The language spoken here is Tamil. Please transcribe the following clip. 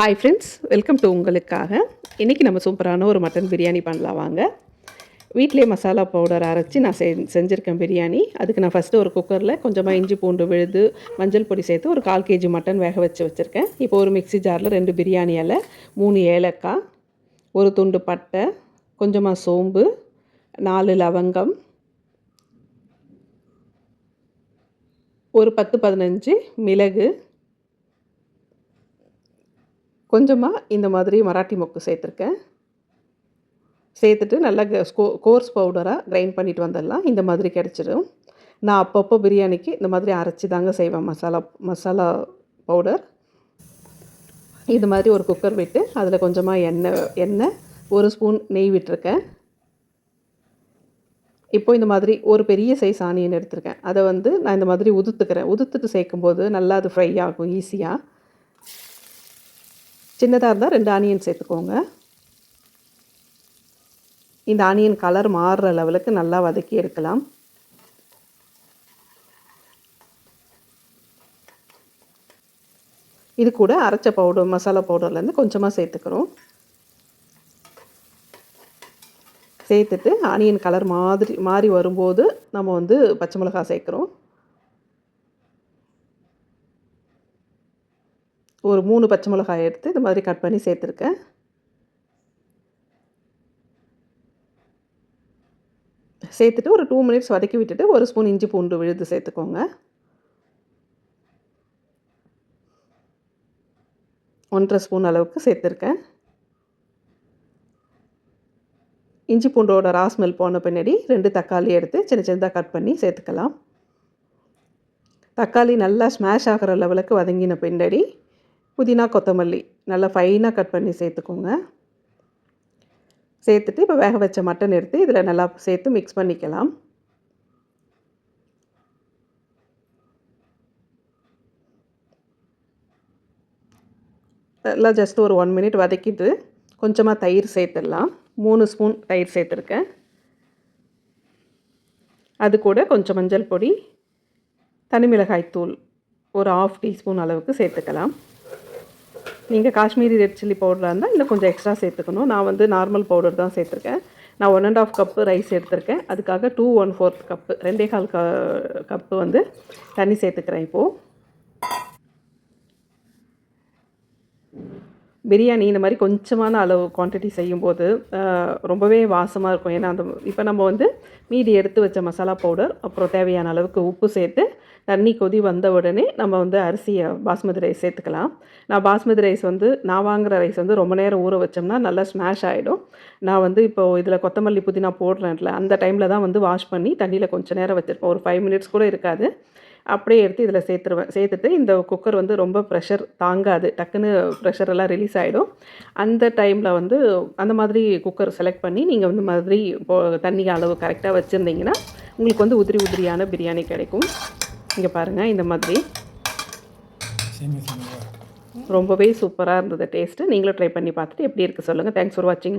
ஹாய் ஃப்ரெண்ட்ஸ் வெல்கம் டு உங்களுக்காக. இன்றைக்கி நம்ம சூப்பரான ஒரு மட்டன் பிரியாணி பண்ணலாம் வாங்க. வீட்டிலே மசாலா பவுடர் அரைச்சி நான் செ செஞ்சுருக்கேன் பிரியாணி. அதுக்கு நான் ஃபஸ்ட்டு ஒரு குக்கரில் கொஞ்சமாக இஞ்சி பூண்டு விழுது மஞ்சள் பொடி சேர்த்து ஒரு கால் கேஜி மட்டன் வேக வச்சு வச்சுருக்கேன். இப்போ ஒரு மிக்ஸி ஜாரில் ரெண்டு பிரியாணி இலை மூணு ஏலக்காய் ஒரு துண்டு பட்டை கொஞ்சமாக சோம்பு நாலு லவங்கம் ஒரு பத்து பதினஞ்சு மிளகு கொஞ்சமாக இந்த மாதிரி மராட்டி மொக்கு சேர்த்துருக்கேன். சேர்த்துட்டு நல்லா கோ கோர்ஸ் பவுடராக கிரைண்ட் பண்ணிட்டு வந்துடலாம். இந்த மாதிரி கிடச்சிடும் நான் அப்பப்போ பிரியாணிக்கு இந்த மாதிரி அரைச்சி தாங்க செய்வேன். மசாலா மசாலா பவுடர். இது மாதிரி ஒரு குக்கர் விட்டு அதில் கொஞ்சமாக எண்ணெய் எண்ணெய் ஒரு ஸ்பூன் நெய் விட்டுருக்கேன். இப்போ இந்த மாதிரி ஒரு பெரிய சைஸ் ஆனியன் எடுத்திருக்கேன். அதை வந்து நான் இந்த மாதிரி உதுத்துக்கிறேன். உதுத்துட்டு சேர்க்கும்போது நல்லா அது ஃப்ரை ஆகும் ஈஸியாக சின்னதாக இருந்தால் ரெண்டு ஆனியன் சேர்த்துக்கோங்க. இந்த ஆனியன் கலர் மாறுற லெவலுக்கு நல்லா வதக்கி எடுக்கலாம். இது கூட அரைச்ச பவுடர் மசாலா பவுடர்லேருந்து கொஞ்சமாக சேர்த்துக்கிறோம். சேர்த்துட்டு ஆனியன் கலர் மாதிரி மாறி வரும்போது நம்ம வந்து பச்சை மிளகாய் சேர்க்குறோம். ஒரு மூணு பச்சை மிளகாய் எடுத்து இந்த மாதிரி கட் பண்ணி சேர்த்துருக்கேன். சேர்த்துட்டு ஒரு டூ மினிட்ஸ் வதக்கி விட்டுட்டு ஒரு ஸ்பூன் இஞ்சி பூண்டு விழுது சேர்த்துக்கோங்க. ஒன்றரை ஸ்பூன் அளவுக்கு சேர்த்துருக்கேன். இஞ்சி பூண்டோட ராஸ்மெல் போன பின்னாடி ரெண்டு தக்காளி எடுத்து சின்ன சின்னதாக கட் பண்ணி சேர்த்துக்கலாம். தக்காளி நல்லா ஸ்மாஷ் ஆகிற லெவலுக்கு வதங்கின பின்னாடி புதினா கொத்தமல்லி நல்லா ஃபைனாக கட் பண்ணி சேர்த்துக்கோங்க. சேர்த்துட்டு இப்போ வேக வச்ச மட்டன் எடுத்து இதில் நல்லா சேர்த்து மிக்ஸ் பண்ணிக்கலாம். நல்லா ஜஸ்ட் ஒரு ஒன் மினிட் வதக்கிட்டு கொஞ்சமாக தயிர் சேர்த்துடலாம். மூணு ஸ்பூன் தயிர் சேர்த்துருக்கேன். அது கூட கொஞ்சம் மஞ்சள் பொடி தனி மிளகாய் தூள் ஒரு ஆஃப் டீஸ்பூன் அளவுக்கு சேர்த்துக்கலாம். நீங்கள் காஷ்மீரி ரெட் சில்லி பவுடராக இருந்தால் இன்னும் கொஞ்சம் எக்ஸ்ட்ரா சேர்த்துக்கணும். நான் வந்து நார்மல் பவுடர் தான் சேர்த்துருக்கேன். நான் one and half cup rice எடுத்திருக்கேன். அதுக்காக டூ ஒன் ஃபோர்த் கப்பு ரெண்டே கால் க கப்பு வந்து தண்ணி சேர்த்துக்கிறேன் இப்போது பிரியாணி இந்த மாதிரி கொஞ்சமான அளவு குவான்டிட்டி செய்யும்போது ரொம்பவே வாசமாக இருக்கும். ஏன்னா அந்த இப்போ நம்ம வந்து மீதி எடுத்து வச்ச மசாலா பவுடர் அப்புறம் தேவையான அளவுக்கு உப்பு சேர்த்து தண்ணி கொதி வந்த உடனே நம்ம வந்து அரிசியை பாஸ்மதி ரைஸ் சேர்த்துக்கலாம். நான் பாஸ்மதி ரைஸ் வந்து நான் வாங்குகிற ரைஸ் வந்து ரொம்ப நேரம் ஊற வச்சோம்னா நல்லா ஸ்மாஷ் ஆகிடும் நான் வந்து இப்போது இதில் கொத்தமல்லி புதினா போடுறேன்ல அந்த டைமில் தான் வந்து வாஷ் பண்ணி தண்ணியில் கொஞ்சம் நேரம் வச்சுருப்பேன். ஒரு ஃபைவ் மினிட்ஸ் கூட இருக்காது. அப்படியே எடுத்து இதில் சேர்த்துருவேன். சேர்த்துட்டு இந்த குக்கர் வந்து ரொம்ப ப்ரெஷர் தாங்காது. டக்குன்னு ப்ரெஷர் எல்லாம் ரிலீஸ் ஆகிடும் அந்த டைமில் வந்து அந்த மாதிரி குக்கர் செலக்ட் பண்ணி நீங்கள் வந்து மாதிரி தண்ணி அளவு கரெக்டாக வச்சுருந்தீங்கன்னா உங்களுக்கு வந்து உதிரி உதிரியான பிரியாணி கிடைக்கும். இங்கே பாருங்கள் இந்த மாதிரி. ரொம்பவே சூப்பராக இருந்தது டேஸ்ட்டு நீங்களும் ட்ரை பண்ணி பார்த்துட்டு எப்படி இருக்குது சொல்லுங்கள் தேங்க்ஸ் ஃபார் வாட்சிங்